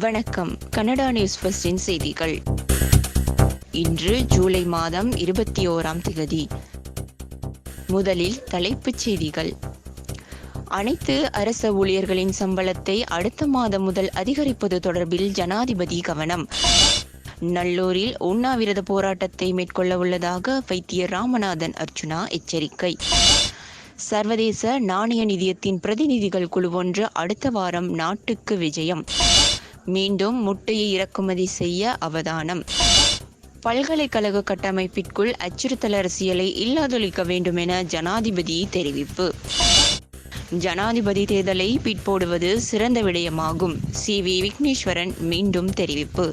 வணக்கம். Canada news ஃபர்ஸ்டின் செய்திகள். இன்று ஜூலை மாதம் இருபத்தி ஓராம் திகதி. முதலில் தலைப்புச் செய்திகள். அனைத்து அரச ஊழியர்களின் சம்பளத்தை அடுத்த மாதம் முதல் அதிகரிப்பது தொடர்பில் ஜனாதிபதி கவனம். நல்லூரில் உண்ணாவிரத போராட்டத்தை மேற்கொள்ள உள்ளதாக வைத்தியர் ராமநாதன் அர்ச்சுனா எச்சரிக்கை. சர்வதேச நாணய நிதியத்தின் பிரதிநிதிகள் குழு ஒன்று அடுத்த வாரம் நாட்டுக்கு விஜயம். மீண்டும் முட்டையை இறக்குமதி செய்ய அவதானம். பல்கலைக்கழக கட்டமைப்பிற்குள் அச்சுறுத்தல் அரசியலை இல்லாதொழிக்க வேண்டும் என ஜனாதிபதி தெரிவிப்பு. ஜனாதிபதி தேர்தலை பிற்போடுவது சிறந்த விடயமாகும். சி வி விக்னேஸ்வரன் மீண்டும் தெரிவிப்பு.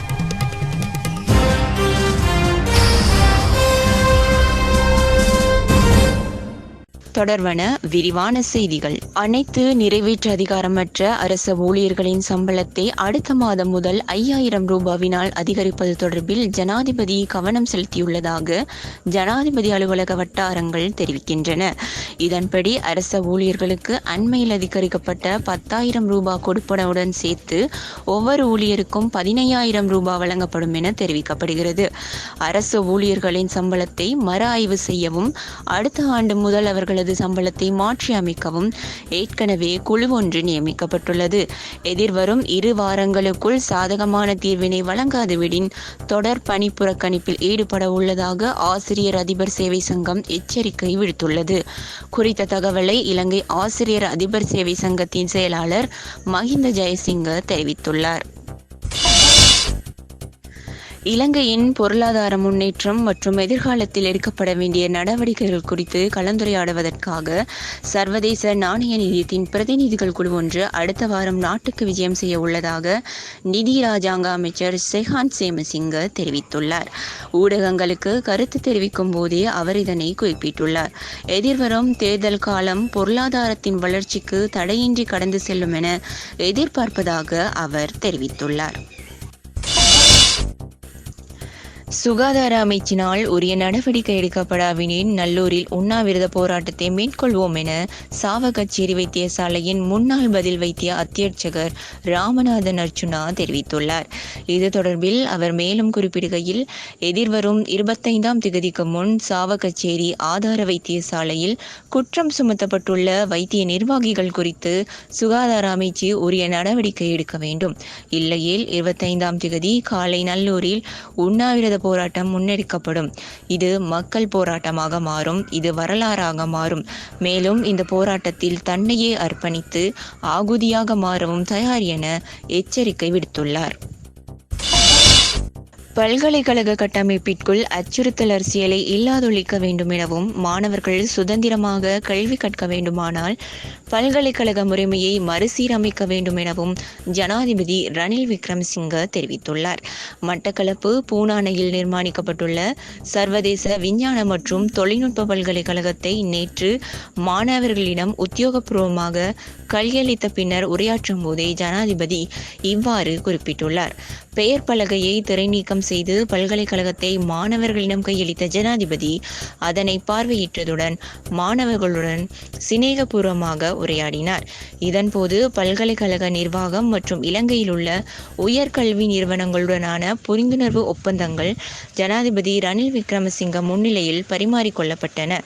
தொடர்வன விரிவான செய்திகள். அனைத்து நிறைவேற்று அதிகாரமற்ற அரச ஊழியர்களின் சம்பளத்தை அடுத்த மாதம் முதல் ஐயாயிரம் ரூபாவினால் அதிகரிப்பது தொடர்பில் ஜனாதிபதி கவனம் செலுத்தியுள்ளதாக ஜனாதிபதி அலுவலக வட்டாரங்கள் தெரிவிக்கின்றன. இதன்படி அரச ஊழியர்களுக்கு அண்மையில் அதிகரிக்கப்பட்ட பத்தாயிரம் ரூபாய் கொடுப்பனவுடன் சேர்த்து ஒவ்வொரு ஊழியருக்கும் பதினையாயிரம் ரூபாய் வழங்கப்படும் என தெரிவிக்கப்படுகிறது. அரசு ஊழியர்களின் சம்பளத்தை மறு ஆய்வு செய்யவும் அடுத்த ஆண்டு முதல் அவர்களது சம்பளத்தை மாற்றி அமைக்கவும் ஏற்கனவே குழு ஒன்று நியமிக்கப்பட்டுள்ளது. எதிர்வரும் இரு வாரங்களுக்குள் சாதகமான தீர்வினை வழங்காதுவிடின் தொடர் பணி புறக்கணிப்பில் ஈடுபட உள்ளதாக ஆசிரியர் அதிபர் சேவை சங்கம் எச்சரிக்கை விடுத்துள்ளது. குறித்த தகவலை இலங்கை ஆசிரியர் அதிபர் சேவை சங்கத்தின் செயலாளர் மஹிந்த ஜெயசிங்க தெரிவித்துள்ளார். இலங்கையின் பொருளாதார முன்னேற்றம் மற்றும் எதிர்காலத்தில் எடுக்கப்பட வேண்டிய நடவடிக்கைகள் குறித்து கலந்துரையாடுவதற்காக சர்வதேச நாணய நிதியத்தின் பிரதிநிதிகள் குழு ஒன்று அடுத்த வாரம் நாட்டுக்கு விஜயம் செய்ய உள்ளதாக நிதி ராஜாங்க அமைச்சர் செஹான் சேமசிங்க தெரிவித்துள்ளார். ஊடகங்களுக்கு கருத்து தெரிவிக்கும் போதே அவர் இதனை குறிப்பிட்டுள்ளார். எதிர்வரும் தேர்தல் காலம் பொருளாதாரத்தின் வளர்ச்சிக்கு தடையின்றி கடந்து செல்லும் என எதிர்பார்ப்பதாக அவர் தெரிவித்துள்ளார். சுகாதார அமைச்சினால் உரிய நடவடிக்கை எடுக்கப்படாவினின் நல்லூரில் உண்ணாவிரத போராட்டத்தை மேற்கொள்வோம் என சாவகச்சேரி வைத்தியசாலையின் முன்னாள் பதில் வைத்திய அத்தியட்சகர் ராமநாதன் அர்ச்சுனா தெரிவித்துள்ளார். இது தொடர்பில் அவர் மேலும் குறிப்பிடுகையில் எதிர்வரும் இருபத்தைந்தாம் திகதிக்கு முன் சாவகச்சேரி ஆதார வைத்தியசாலையில் குற்றம் சுமத்தப்பட்டுள்ள வைத்திய நிர்வாகிகள் குறித்து சுகாதார அமைச்சு உரிய நடவடிக்கை எடுக்க வேண்டும். இல்லையேல் இருபத்தைந்தாம் திகதி காலை நல்லூரில் உண்ணாவிரத போராட்டம் முன்னெடுக்கப்படும். இது மக்கள் போராட்டமாக மாறும். இது வரலாறாக மாறும். மேலும் இந்த போராட்டத்தில் தன்னையே அர்ப்பணித்து ஆகுதியாக மாறவும் தயார் என எச்சரிக்கை விடுத்துள்ளார். பல்கலைக்கழக கட்டமைப்பிற்குள் அச்சுறுத்தல் அரசியலை இல்லாதொழிக்க வேண்டும் எனவும் மாணவர்கள் சுதந்திரமாக கல்வி கற்க வேண்டுமானால் பல்கலைக்கழக முறைமையை மறுசீரமைக்க வேண்டும் எனவும் ஜனாதிபதி ரணில் விக்ரமசிங்க தெரிவித்துள்ளார். மட்டக்களப்பு பூனானையில் நிர்மாணிக்கப்பட்டுள்ள சர்வதேச விஞ்ஞான மற்றும் தொழில்நுட்ப பல்கலைக்கழகத்தை நேற்று மாணவர்களிடம் உத்தியோகபூர்வமாக கையளித்த பின்னர் உரையாற்றும் போதே ஜனாதிபதி இவ்வாறு குறிப்பிட்டுள்ளார். பெயர் பலகையை திரைநீக்கம் செய்து பல்கலைக்கழகத்தை மாணவர்களிடம் கையளித்த ஜனாதிபதி அதனை பார்வையிட்டதுடன் மாணவர்களுடன் சிநேகபூர்வமாக உரையாடினார். இதன்போது பல்கலைக்கழக நிர்வாகம் மற்றும் இலங்கையில் உள்ள உயர்கல்வி நிறுவனங்களுடனான புரிந்துணர்வு ஒப்பந்தங்கள் ஜனாதிபதி ரணில் விக்ரமசிங்க முன்னிலையில் பரிமாறிக்கொள்ளப்பட்டன.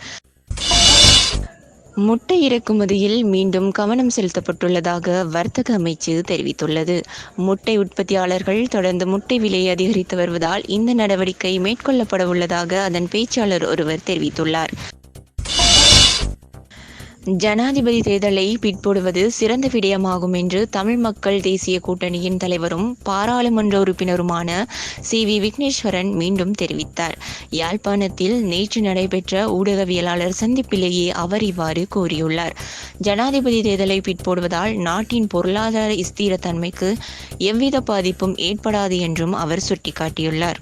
முட்டை இறக்குமதியில் மீண்டும் கவனம் செலுத்தப்பட்டுள்ளதாக வர்த்தக அமைச்சு தெரிவித்துள்ளது. முட்டை உற்பத்தியாளர்கள் தொடர்ந்து முட்டை விலையை அதிகரித்து வருவதால் இந்த நடவடிக்கை மேற்கொள்ளப்பட உள்ளதாக அதன் பேச்சாளர் ஒருவர் தெரிவித்துள்ளார். ஜனாதிபதி தேர்தலை பிற்போடுவது சிறந்த விடயமாகும் என்று தமிழ் மக்கள் தேசிய கூட்டணியின் தலைவரும் பாராளுமன்ற உறுப்பினருமான சி வி விக்னேஸ்வரன் மீண்டும் தெரிவித்தார். யாழ்ப்பாணத்தில் நேற்று நடைபெற்ற ஊடகவியலாளர் சந்திப்பிலேயே அவர் இவ்வாறு கூறியுள்ளார். ஜனாதிபதி தேர்தலை பிற்போடுவதால் நாட்டின் பொருளாதார ஸ்திரத்தன்மைக்கு எவ்வித பாதிப்பும் ஏற்படாது என்றும் அவர் சுட்டிக்காட்டியுள்ளார்.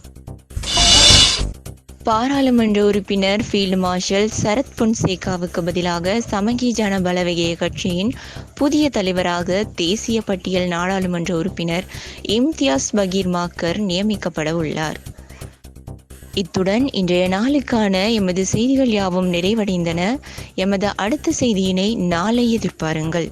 பாராளுமன்ற உறுப்பினர் ஃபீல்டு மார்ஷல் சரத் பொன்சேகாவுக்கு பதிலாக சமகி ஜன பலவகைய கட்சியின் புதிய தலைவராக தேசிய பட்டியல் நாடாளுமன்ற உறுப்பினர் இம்தியாஸ் பகீர் மாக்கர் நியமிக்கப்பட உள்ளார். இத்துடன் இன்றைய நாளுக்கான எமது செய்திகள் யாவும் நிறைவடைந்தன. எமது அடுத்த செய்தியினை நாளை எதிர்பாருங்கள்.